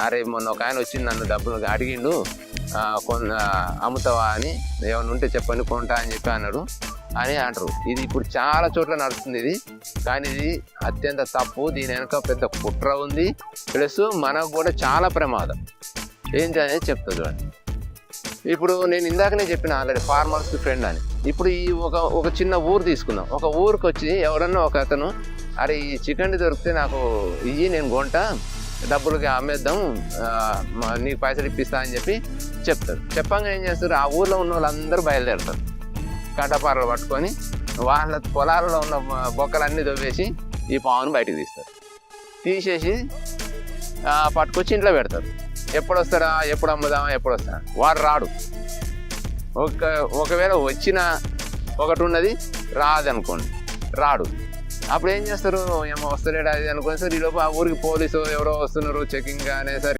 అరే మొన్న ఒక ఆయన వచ్చి నన్ను డబ్బులు అడిగిండు. ఆ, కొన్న అమ్ముతావా అని. ఏమైనా ఉంటే చెప్పండి కొంటా అని చెప్పి అన్నాడు. అని అంటారు. ఇది ఇప్పుడు చాలా చోట్ల నడుస్తుంది ఇది. కానీ ఇది అత్యంత తప్పు. దీని వెనక పెద్ద కుట్ర ఉంది. ప్లస్ మనకు కూడా చాలా ప్రమాదం. ఏంటి అనేది చెప్తా చూడండి. ఇప్పుడు నేను ఇందాకనే చెప్పిన ఆల్రెడీ ఫార్మర్స్ ఫ్రెండ్ అని. ఇప్పుడు ఈ ఒక ఒక చిన్న ఊరు తీసుకుందాం. ఒక ఊరికి వచ్చి ఎవరన్నా ఒక అతను అరే ఈ చికెన్ దొరికితే నాకు ఇవి నేను కొంట. డబ్బులకి అమ్మేద్దాం నీకు పైసలు ఇప్పిస్తా అని చెప్పి చెప్తారు. చెప్పంగా ఏం చేస్తారు? ఆ ఊర్లో ఉన్న వాళ్ళందరూ బయలుదేరుతారు. కట్టపారలు పట్టుకొని వాళ్ళ పొలాలలో ఉన్న బొక్కలన్నీ దొవ్వేసి ఈ పావును బయటకు తీస్తారు. తీసేసి పట్టుకొచ్చి ఇంట్లో పెడతారు. ఎప్పుడు వస్తారా ఎప్పుడు అమ్ముదామా? ఎప్పుడు వస్తారా వాడు రాడు. ఒక ఒకవేళ వచ్చిన ఒకటి ఉన్నది రాదనుకోండి. రాడు. అప్పుడు ఏం చేస్తారు? ఏమో వస్తలేడా? అది అనుకోని సార్ ఈలోపు ఆ ఊరికి పోలీసు ఎవరో వస్తున్నారు చెకింగ్ అనేసరికి